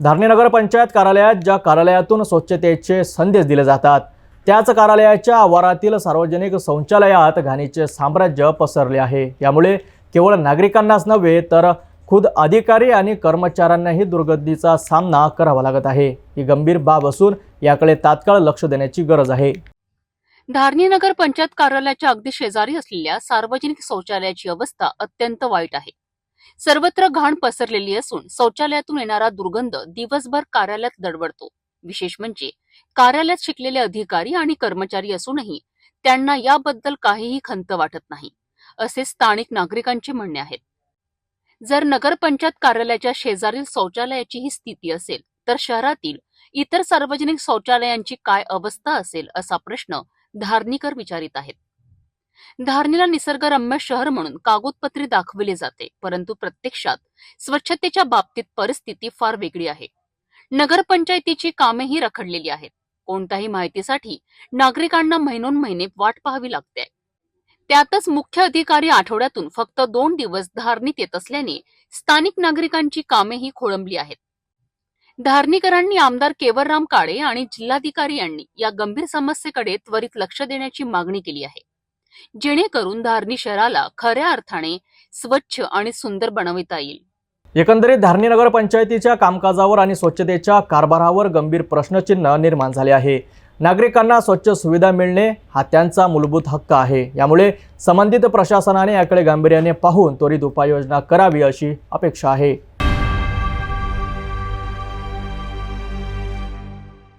धारणी नगर पंचायत कार्यालयात ज्या कार्यालयातून स्वच्छतेचे संदेश दिले जातात त्याच कार्यालयाच्या आवारातील सार्वजनिक शौचालयात घाणीचे साम्राज्य पसरले आहे. यामुळे केवळ नागरिकांनाच नव्हे तर खुद अधिकारी आणि कर्मचाऱ्यांनाही दुर्गंधीचा सामना करावा लागत आहे. ही गंभीर बाब असून याकडे तात्काळ लक्ष देण्याची गरज आहे. धारणी नगर पंचायत कार्यालयाच्या अगदी शेजारी असलेल्या सार्वजनिक शौचालयाची अवस्था अत्यंत वाईट आहे. सर्वत्र घाण पसरलेली असून शौचालयातून येणारा दुर्गंध दिवसभर कार्यालयात दडवडतो. विशेष म्हणजे कार्यालयात शिकलेले अधिकारी आणि कर्मचारी असूनही त्यांना याबद्दल काहीही खंत वाटत नाही असे स्थानिक नागरिकांचे म्हणणे आहे जर नगरपंचायत कार्यालयाच्या शेजारील शौचालयाची ही स्थिती असेल तर शहरातील इतर सार्वजनिक शौचालयांची काय अवस्था असेल असा प्रश्न धारणीकर विचारित आहेत. धारणीला निसर्गरम्य शहर म्हणून कागदपत्री दाखविले जाते परंतु प्रत्यक्षात स्वच्छतेच्या बाबतीत परिस्थिती फार वेगळी आहे. नगरपंचायतीची कामेही रखडलेली आहेत. कोणत्याही माहितीसाठी नागरिकांना महिनोन महिने वाट पाहावी लागते. त्यातच मुख्य अधिकारी आठवड्यातून फक्त दोन दिवस धारणीत येत असल्याने स्थानिक नागरिकांची कामेही खोळंबली आहेत. धारणीकरांनी आमदार केवलराम काळे आणि जिल्हाधिकारी यांनी या गंभीर समस्येकडे त्वरित लक्ष देण्याची मागणी केली आहे. जेणेकरून धारणी शहराला खऱ्या अर्थाने स्वच्छ आणि सुंदर बनविता येईल. एकंदरीत धारणी नगर पंचायतीच्या कामकाजावर आणि स्वच्छतेच्या कारभारावर गंभीर प्रश्नचिन्ह निर्माण झाले आहे. नागरिकांना स्वच्छ सुविधा मिळणे हा त्यांचा मूलभूत हक्क आहे. यामुळे संबंधित प्रशासनाने याकडे गांभीर्याने पाहून त्वरित उपाययोजना करावी अशी अपेक्षा आहे.